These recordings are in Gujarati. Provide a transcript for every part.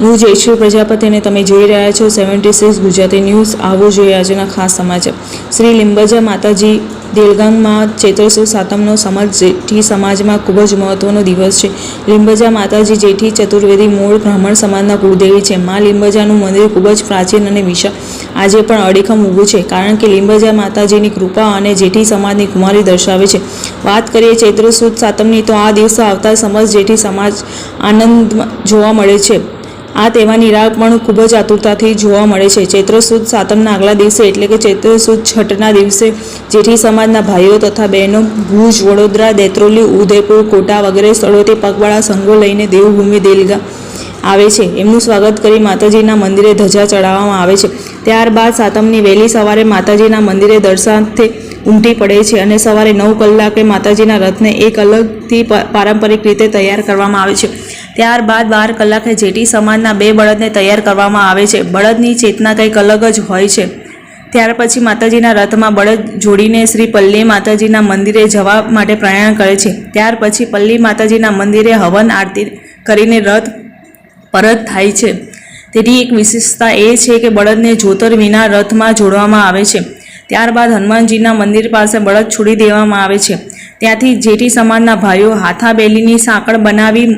હું જયશ્રી પ્રજાપતિને તમે જોઈ રહ્યા છો સેવન્ટી સિક્સ ગુજરાતી ન્યૂઝ. આવો જોઈએ આજના ખાસ સમાચાર. શ્રી લિંબજા માતાજી દેલગામમાં ચૈત્ર સાતમનો સમાજ જેઠી સમાજમાં ખૂબ જ મહત્વનો દિવસ છે. લિંબજા માતાજી જેઠી ચતુર્વેદી મૂળ બ્રાહ્મણ સમાજના કુળદેવી છે. મા લિંબજાનું મંદિર ખૂબ જ પ્રાચીન અને વિશાળ. આજે પણ અડીખમ ઊભું છે, કારણ કે લિંબજા માતાજીની કૃપા અને જેઠી સમાજની કુમારી દર્શાવે છે. વાત કરીએ ચૈત્ર સુદ સાતમની, તો આ દિવસે આવતા સમાજ જેઠી સમાજ આનંદમાં જોવા મળે છે. આ તહેવારની રાહ પણ ખૂબ જ આતુરતાથી જોવા મળે છે. ચૈત્ર સુદ સાતમના આગલા દિવસે એટલે કે ચૈત્ર સુદ છઠના દિવસે જેઠી સમાજના ભાઈઓ તથા બહેનો ભુજ, વડોદરા, દેત્રોલી, ઉદયપુર, કોટા વગેરે સ્થળોથી પગવાળા સંઘો લઈને દેવભૂમિ દેલગા આવે છે. એમનું સ્વાગત કરી માતાજીના મંદિરે ધજા ચડાવવામાં આવે છે. ત્યારબાદ સાતમની વહેલી સવારે માતાજીના મંદિરે દર્શનાર્થે ઉમટી પડે છે અને સવારે નવ કલાકે માતાજીના રથને એક અલગથી પારંપરિક રીતે તૈયાર કરવામાં આવે છે. ત્યારબાદ બાર કલાકે જેટી સમાજના બે બળદને તૈયાર કરવામાં આવે છે. બળદની ચેતના કંઈક અલગ જ હોય છે. ત્યાર પછી માતાજીના રથમાં બળદ જોડીને શ્રી પલ્લી માતાજીના મંદિરે જવા માટે પ્રયાણ કરે છે. ત્યાર પછી પલ્લી માતાજીના મંદિરે હવન આરતી કરીને રથ પરત થાય છે. તેની એક વિશેષતા એ છે કે બળદને જોતર વિના રથમાં જોડવામાં આવે છે. ત્યારબાદ હનુમાનજીના મંદિર પાસે બળદ છોડી દેવામાં આવે છે. ત્યાંથી જેઠી સમાજના ભાઈઓ હાથાબેલીની સાંકળ બનાવી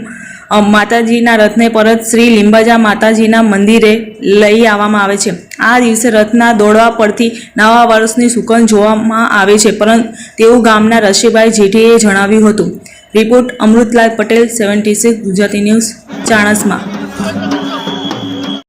માતાજીના રથને પરત શ્રી લિંબાજા માતાજીના મંદિરે લઈ આવવામાં આવે છે. આ દિવસે રથના દોડવા પરથી નવા વર્ષની સુકન જોવામાં આવે છે પરંતુ તેવું ગામના રશીભાઈ જેઠીએ જણાવ્યું હતું. Report Amritlal Patel, seventy six Gujarati news, Chanasma.